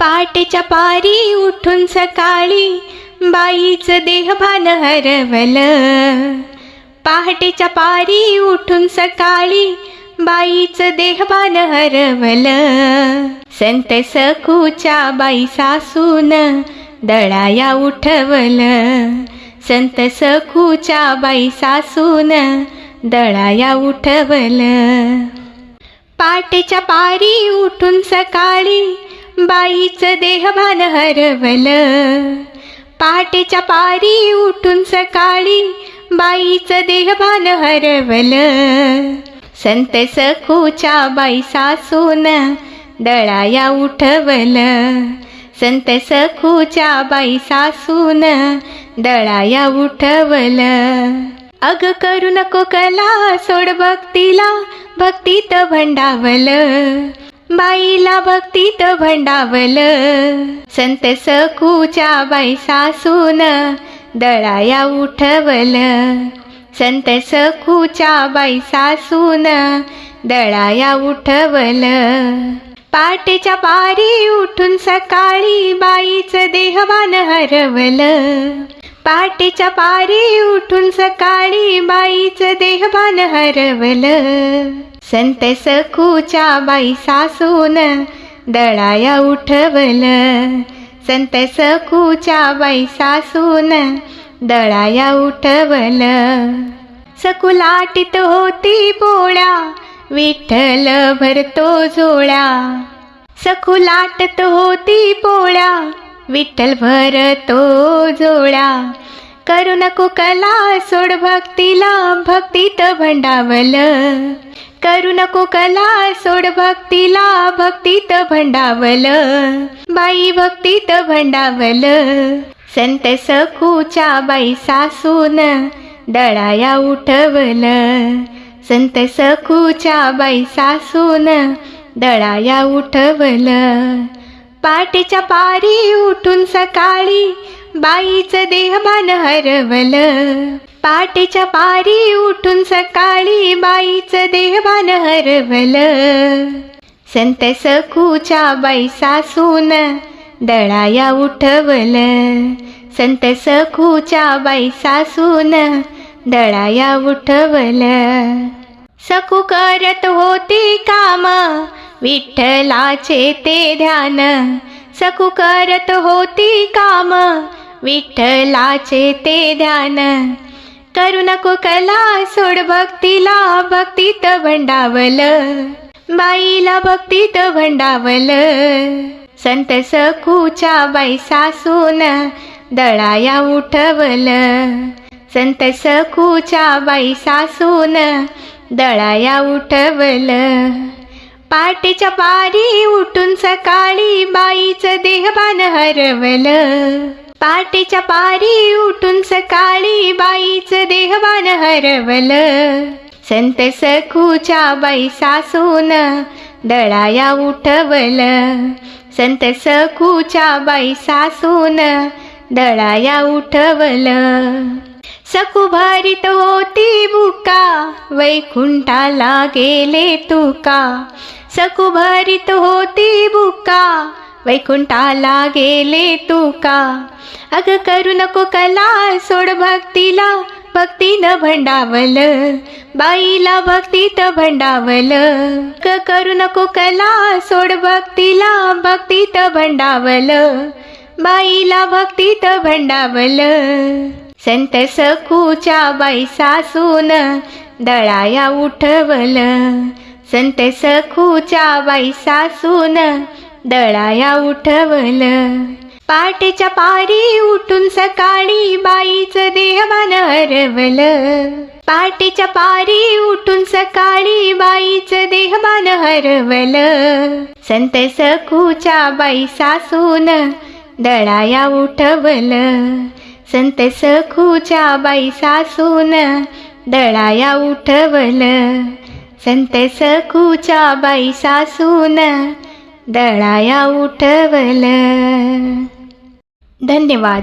पहाटेच्या पारी उठून सकाळी बाईचं देहभान हरवलं. पहाटेच्या पारी उठून सकाळी बाईचं देहभान हरवलं. संत सखूच्या बाई सासून दळाया उठवलं. संत सखूच्या बाई सासून दळाया उठवलं. पाटेच्या पारी उठून सकाळी बाईचं देहभान हरवलं. पहाटेच्या पारी उठून सकाळी बाईचं देहभान हरवलं. संत सखूच्या बाई सासून दळाया उठवलं. संत सखूच्या बाई सासून दळाया उठवलं. अग करू नको कला सोड भक्तीला भक्तीत भंडावलं. बाईला भक्तीत भंडावलं. संत सकूच्या बाई सासून दळाया उठवलं. संत सकूच्या बाई सासून दळाया उठवलं. पाटेच्या पारी उठून सकाळी बाईचं देहवान हरवलं. पाटेच्या पारी उठून सकाळी बाईचं देहवान हरवलं. संत सखूच्या बाई सासून दळाया उठवल. संत सखूच्या बाई सासून दळाया उठवलं. सकुलाटीत होती पोळ्या विठ्ठल भरतो जोळ्या सखुलाटत होती पोळ्या विठ्ठल भरतो जोळ्या करू नको कला सोड भक्तीला भक्तीत भंडावलं. करू नको कला सोड भक्तीला भक्तीत भंडावलं. बाई भक्तीत भंडावल. संत सखूच्या बाई सासून दळाया उठवलं. संत सखूच्या बाई सासून दळाया उठवलं. पाटेच्या पारी उठून सकाळी बाईचं देहभान हरवलं. पाटेच्या पारी उठून सकाळी बाईचं देहभान हरवलं. संत सखूच्या बाई सासून दळाया उठवलं. संत सखूच्या बाई सासून दळाया उठवलं. सकू करत होती काम विठ्ठलाचे ते ध्यान. सकू करत होती काम विठ्ठलाचे ते ध्यान. करू नको कला सोड भक्तीला भक्तीत भंडावलं. बाईला भक्तीत भंडावलं. संत सखूच्या बाई सासून दळाया उठवलं. संत सखूच्या बाई सासून दळाया उठवलं. पाटेच्या पारी उठून सकाळी बाईचं देहबान हरवलं. पाटेच्या पारी उठून सकाळी बाईचं देहवान हरवलं. संत सखूच्या बाई सासून दळाया उठवलं. संत सखूच्या बाई सासून दळाया उठवलं. सकू भरीत होती बुका वैकुंठाला गेले तुका. सकू भरीत होती बुका वैकुंठाला गेले तू का अग करू नको कला सोड भक्तीला. भक्तीनं भंडावलं बाईला भक्तीत भंडावलं. ग करू नको कला सोड भक्तीला. भक्तीत भंडावलं बाईला भक्तीत भंडावलं. संत सखूच्या बाई सासून दळाया उठवलं. संत सखूच्या बाई सासून दळाया उठवलं. पाटेच्या पारी उठून सकाळी बाईचं देवान हरवलं. पाटेच्या पारी उठून सकाळी बाईचं देहमान हरवलं. संत सखूच्या बाई सासून दळाया उठवलं. संत सखूच्या बाई सासून दळाया उठवलं. संत सखूच्या बाई सासून दळाया उठवलं. धन्यवाद.